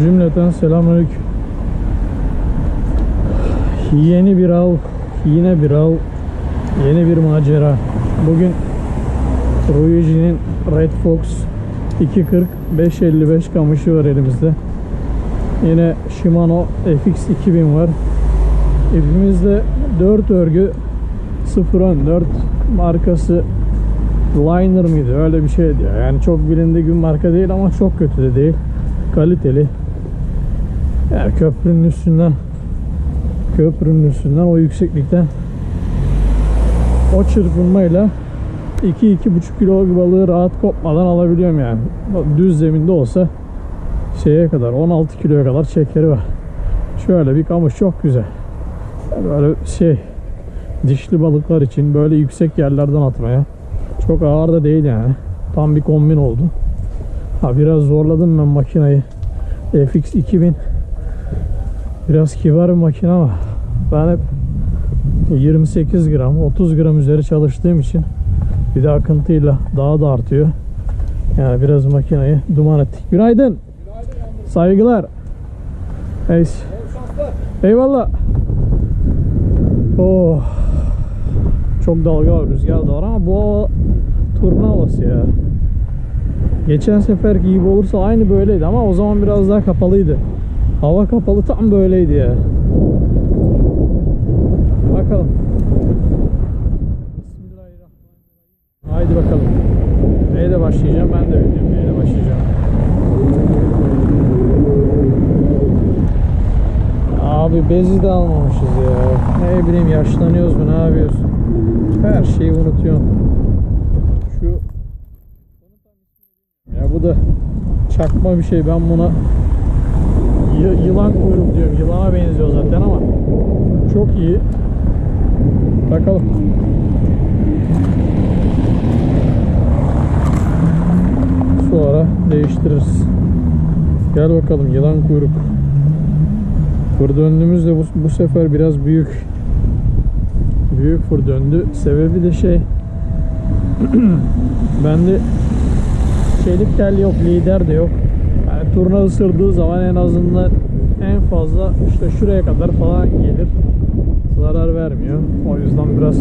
Cümleten selamünaleyküm. Yeni bir av, yine bir av, yeni bir macera. Bugün Ruiji'nin Red Fox 240 555 kamışı var elimizde. Yine Shimano FX 2000 var. Elimizde 4 örgü 014 markası Liner mıydı? Öyle bir şeydi ya. Yani çok bilindik bir marka değil ama çok kötü de değil. Kaliteli. Yani köprünün üstünden köprünün üstünden o yükseklikten o çırpınmayla 2-2,5 kilo balığı rahat kopmadan alabiliyorum yani. Düz zeminde olsa şeye kadar 16 kiloya kadar çekeri var. Şöyle bir kamış çok güzel. Böyle şey dişli balıklar için böyle yüksek yerlerden atmaya çok ağır da değil yani. Tam bir kombin oldu. Ha biraz zorladım ben makinayı. FX 2000 biraz kibar bir makine ama ben hep 28 gram 30 gram üzeri çalıştığım için bir de akıntıyla daha da artıyor. Yani biraz makinayı duman ettik. Günaydın. Saygılar. Neyse. Eyvallah. Oh. Çok dalga var, rüzgar da var ama bu hava turna havası ya. Geçen seferki gibi olursa aynı böyleydi ama o zaman biraz daha kapalıydı. Hava kapalı tam böyleydi ya. Bakalım. Haydi bakalım. Neyle başlayacağım ben de bilmiyorum neyle başlayacağım. Abi bezi de almamışız ya. Ne bileyim yaşlanıyoruz mu ne yapıyoruz? Her şeyi unutuyorum. Şu ya bu da çakma bir şey. Ben buna yılan kuyruk diyorum. Yılana benziyor zaten ama çok iyi. Bakalım. Sonra değiştiririz. Gel bakalım yılan kuyruk. Fır döndüğümüzde bu, bu sefer biraz büyük büyük fır döndü. Sebebi de şey bende çelik tel yok, lider de yok. Yani turna ısırdığı zaman en azından en fazla işte şuraya kadar falan gelir. Zarar vermiyor. O yüzden biraz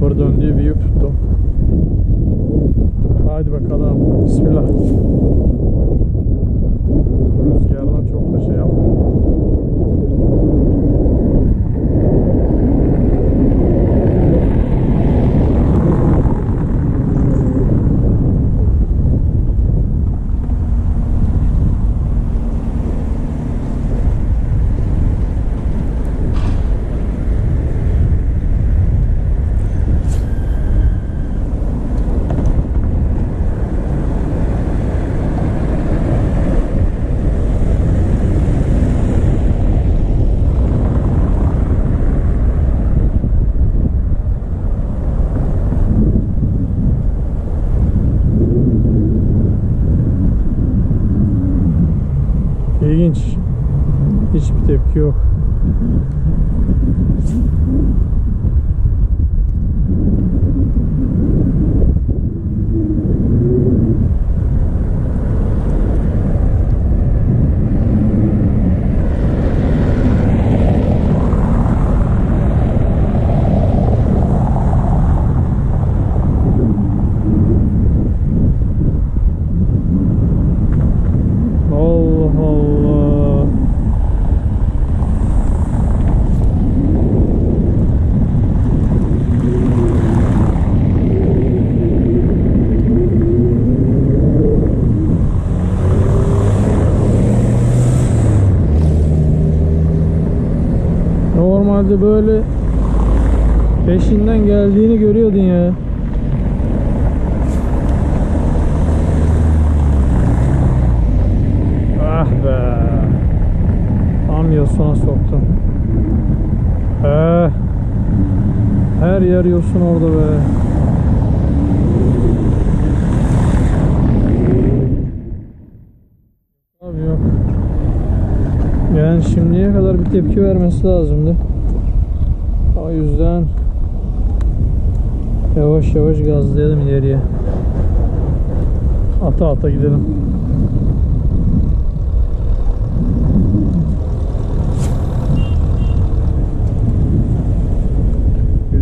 fır döndüğü büyük tuttum. Haydi bakalım. Bismillah. Rüzgardan çok da şey yapmıyor. İlginç. Hiçbir tepki yok. Allah. Normalde böyle peşinden geldiğini görüyordun ya. Ah be. Tam yosuna soktum. Eh. Her yer yosun orada be. Abi yok. Yani şimdiye kadar bir tepki vermesi lazımdı. O yüzden yavaş yavaş gazlayalım ileriye. Ata ata gidelim.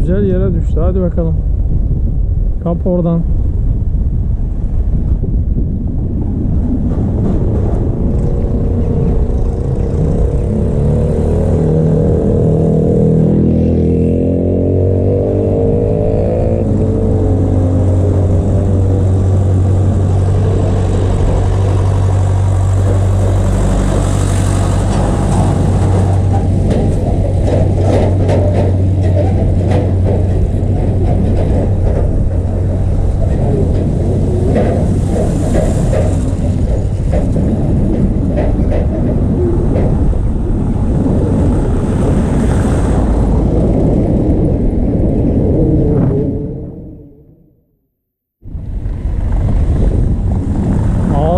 Güzel yere düştü. Hadi bakalım. Kap oradan.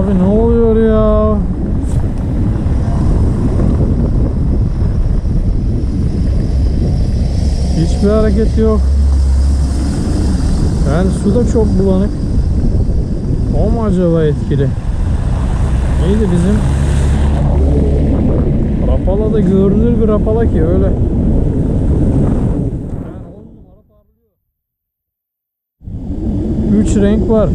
Abi ne oluyor ya? Hiçbir hareket yok. Yani su da çok bulanık. O mu acaba etkili? Neydi bizim? Rapala da görünür bir rapala ki öyle. Üç renk var.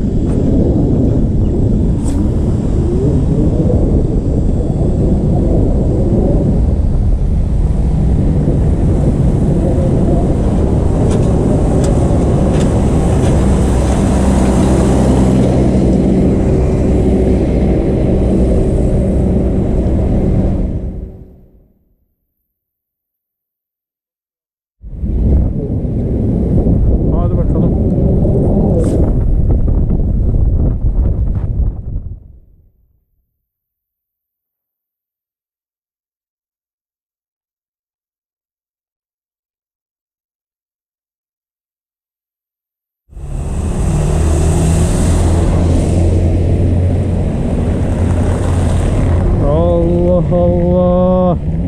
Oh.